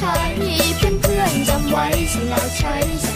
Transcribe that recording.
ใช้เพื่อนเพื่อนจำไว้ฉันแล้วใช้